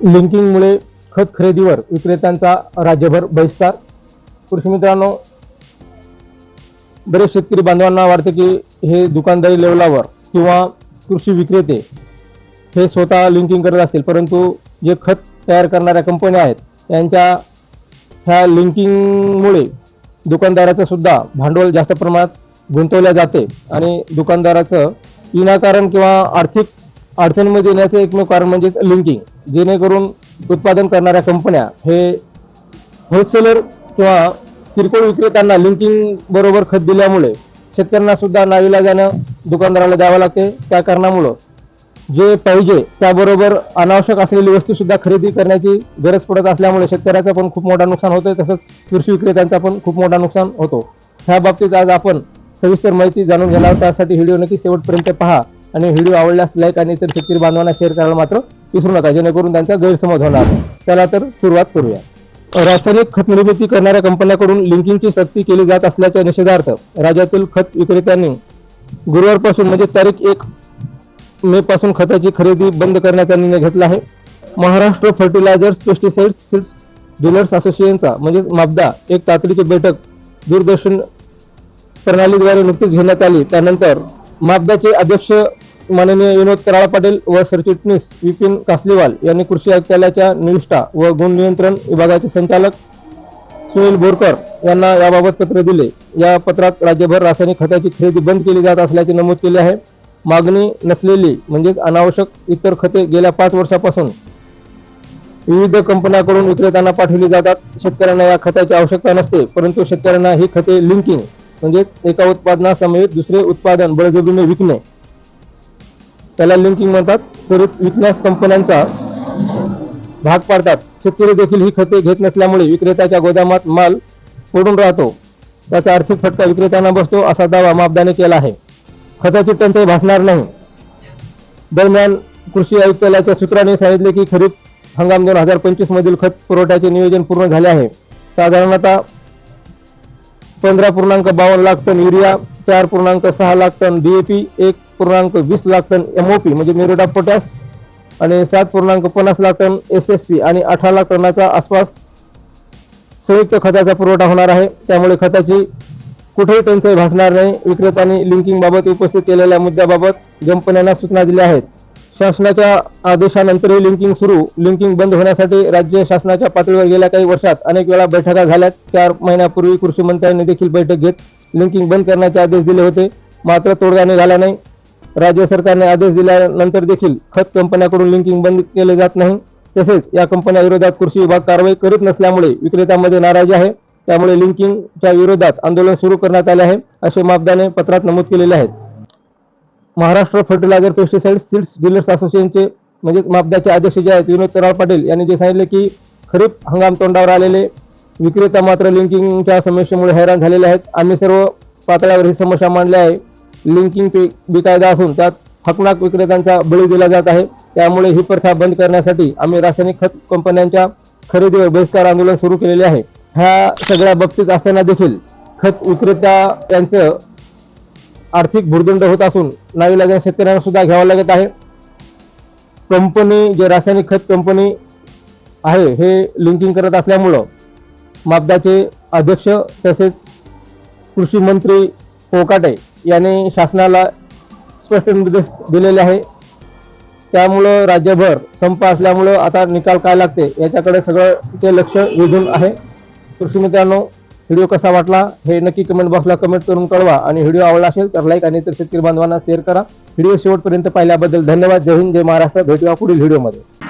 लिंकिंगमुळे खत खरेदीवर विक्रेत्यांचा राज्यभर बहिष्कार. कृषी मित्रांनो बरेच शेतकरी बांधवांना वाटते की हे दुकानदारी लेवलावर किंवा कृषी विक्रेते हे स्वतः लिंकिंग करत असतील परंतु जे खत तयार करणाऱ्या कंपन्या आहेत यांच्या ह्या लिंकिंगमुळे दुकानदाराचं सुद्धा भांडवल जास्त प्रमाणात गुंतवल्या जाते आणि दुकानदाराचं विनाकारण किंवा आर्थिक अडचणीमध्ये येण्याचं एकमेव कारण म्हणजेच लिंकिंग. जेणेकरून उत्पादन करणाऱ्या कंपन्या हे होलसेलर किंवा किरकोळ विक्रेत्यांना लिंकिंग बरोबर खत दिल्यामुळे शेतकऱ्यांना सुद्धा नावीला जाणं दुकानदाराला द्यावं लागते. त्या कारणामुळं जे पाहिजे त्याबरोबर अनावश्यक असलेली वस्तू सुद्धा खरेदी करण्याची गरज पडत असल्यामुळे शेतकऱ्याचं पण खूप मोठा नुकसान होतं तसंच कृषी विक्रेत्यांचा पण खूप मोठा नुकसान होतो. ह्या बाबतीत आज आपण सविस्तर माहिती जाणून घेणार त्यासाठी व्हिडिओ नक्की शेवटपर्यंत पहा आणि व्हिडिओ आवडल्यास लाईक आणि इतर शेतकरी बांधवांना शेअर करायला मात्र विसरू नका जेणेकरून त्यांचा गैरसमज होणार त्याला तर सुरुवात करूया. रासायनिक खत निर्मिती करणाऱ्या कंपन्यांकडून लिंकिंगची सक्ती केली जात असल्याच्या निषेधार्थ राज्यातील खत विक्रेत्यांनी गुरुवारपासून म्हणजे तारीख एक मे पासून खताची खरेदी बंद करण्याचा निर्णय घेतला आहे. Maharashtra fertilizers pesticides seeds dealers असोसिएशनचा म्हणजे मापदा एक तातडीची बैठक दूरदर्शन प्रणालीद्वारे नुकतीच घेण्यात आली. त्यानंतर मापदाचे अध्यक्ष माननीय विनोद कराळा पाटील व सरचिटणीस विपिन कासलीवाल यांनी कृषी आयुक्तालयाच्या निविष्ठा व गुण नियंत्रण विभागाचे संचालक सुनील बोरकर यांना याबाबत पत्र दिले. या पत्रात राज्यभर रासायनिक खताची खरेदी बंद केली जात असल्याचे नमूद केले आहे. मागणी नसलेली म्हणजेच अनावश्यक इतर खते गेल्या पाच वर्षापासून विविध कंपन्यांकडून विक्रेत्यांना पाठवली जातात. शेतकऱ्यांना या खताची आवश्यकता नसते परंतु शेतकऱ्यांना ही खते लिंकिंग म्हणजेच एका उत्पादनासमवेत दुसरे उत्पादन बळजबरीने विकणे त्याला लिंकिंग म्हणतात. त्वरित विकण्यास कंपन्यांचा भाग पाडतात. शेतकरी देखील ही खते घेत नसल्यामुळे विक्रेत्याच्या गोदामात माल पडून राहतो. त्याचा आर्थिक फटका विक्रेत्यांना बसतो असा दावा मापदाने केला आहे. खताची टंचाई भासणार नाही. दरम्यान कृषी आयुक्तालयाच्या सूत्रांनी सांगितले की खरीप हंगाम दोन हजार पंचवीस मधील खत पुरवठ्याचे नियोजन पूर्ण झाले आहे. साधारणतः पंधरा पूर्णांक बावन्न लाख टन युरिया चार पूर्णांक सहा लाख टन डीएपी एक पूर्णांक वीस लाख टन एमओपी म्हणजे म्युरेट ऑफ पोटॅश आणि सात पूर्णांक पन्नास lakh ton S S P आणि अठरा लाख टनाचा आसपास संयुक्त खताचा पुरवठा होणार आहे. त्यामुळे खताची कुठेही टंचाई भासणार नाही. विक्रेत्यांनी लिंकिंग बाबत उपस्थित केलेल्या मुद्द्याबाबत कंपन्यांना सूचना दिल्या आहेत. शासनाच्या आदेशानंतरही लिंकिंग सुरू. लिंकिंग बंद होण्यासाठी राज्य शासनाच्या पातळीवर गेल्या काही वर्षात अनेक वेळा बैठका झाल्यात. चार महिन्यापूर्वी कृषी मंत्र्यांनी देखील बैठक घेत लिंकिंग बंद करण्याचे आदेश दिले होते. मात्र तोडगा निघाला नाही. राज्य सरकारने आदेश दिल्यानंतर देखील खत कंपन्याकडून लिंकिंग बंद केले जात नाही. तसेच या कंपन्या विरोधात कृषी विभाग कारवाई करीत नसल्यामुळे विक्रेत्यांमध्ये नाराजी आहे. त्यामुळे लिंकिंगच्या विरोधात आंदोलन सुरू करण्यात आले आहे असे मापदाने पत्रात नमूद केलेले आहेत. Maharashtra fertilizer pesticide seeds dealers असोसिएशनचे म्हणजेच मापद्याचे अध्यक्ष जे आहेत विनोद कराळ पाटील यांनी जे सांगितले की खरीप हंगाम तोंडावर आलेले विक्रेता मात्र लिंकिंगच्या समस्येमुळे हैराण झालेले आहेत. आम्ही सर्व पातळ्यावर ही समस्या मांडली आहे. लिंकिंग पे बेकायदा असून त्यात हकनाक विक्रेत्यांचा बळी दिला जात आहे. त्यामुळे ही प्रथा बंद करण्यासाठी आम्ही रासायनिक खत कंपन्यांच्या खरेदीवर बहिष्कार आंदोलन सुरू केलेले आहे. ह्या सगळ्या बाबतीत असताना देखील खत विक्रेता यांचं आर्थिक भुर्दंड होत असून नाविलाजा शेतकऱ्यांना सुद्धा घ्यावं लागत आहे. कंपनी जे रासायनिक खत कंपनी आहे हे लिंकिंग करत असल्यामुळं मापदाचे अध्यक्ष तसेच कृषी मंत्री पोकाटे याने शासनाला स्पष्ट निर्देश दिलेले आहे. त्यामुळं राज्यभर संप असल्यामुळं आता निकाल काय लागते याच्याकडे सगळं ते लक्ष वेधून आहे. कृषी मित्रांनो व्हिडिओ कसा वाटला हे नक्की कमेंट बॉक्सला कमेंट करून कळवा. आणि व्हिडिओ आवडला असेल तर लाईक आणि इतर शेतकरी बांधवांना शेअर करा. व्हिडिओ शेवटपर्यंत पाहिल्याबद्दल धन्यवाद. जय हिंद जय महाराष्ट्र. भेटूया पुढील व्हिडिओमध्ये